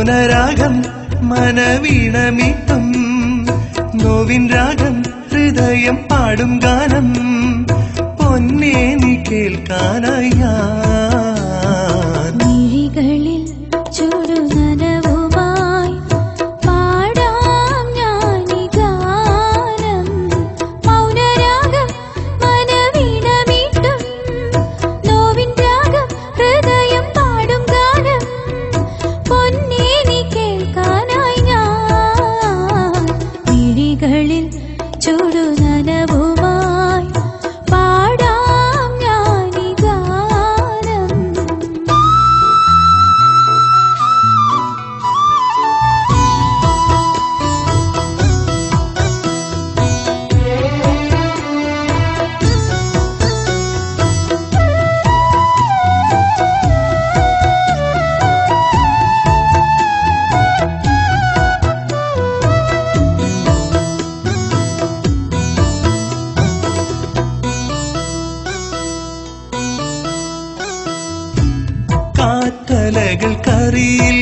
മൗനരാഗം മനവീണമിട്ടും. നോവിൻ രാഗം ഹൃദയം പാടും ഗാനം. പൊന്നേ നീ കേൾക്കാനായി കാറ്റലകൾ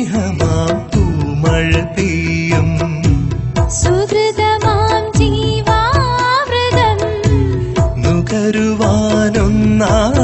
സ്നേഹമാം പൂമഴ പെയ്യും സുഹൃതമാം ജീവാമൃതം. നുകരുവാനൊന്നാകുവാൻ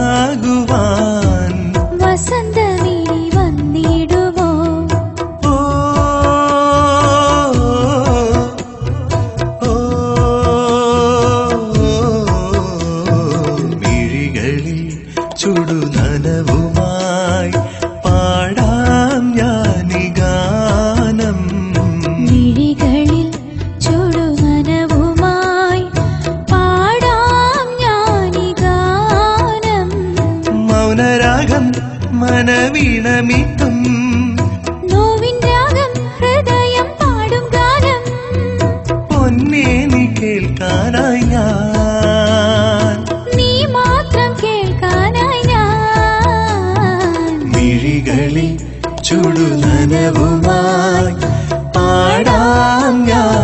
മൗനരാഗം മനവീണമിത്തും നോവിൻ രാഗം ഹൃദയം പാടും ഗാനം പൊന്നേ നീ കേൾക്കാനായി ഞാൻ നീ മാത്രം കേൾക്കാനായി ഞാൻ മിഴികളിൽ ചുടുനനവുമായി പാടാം ഞാൻ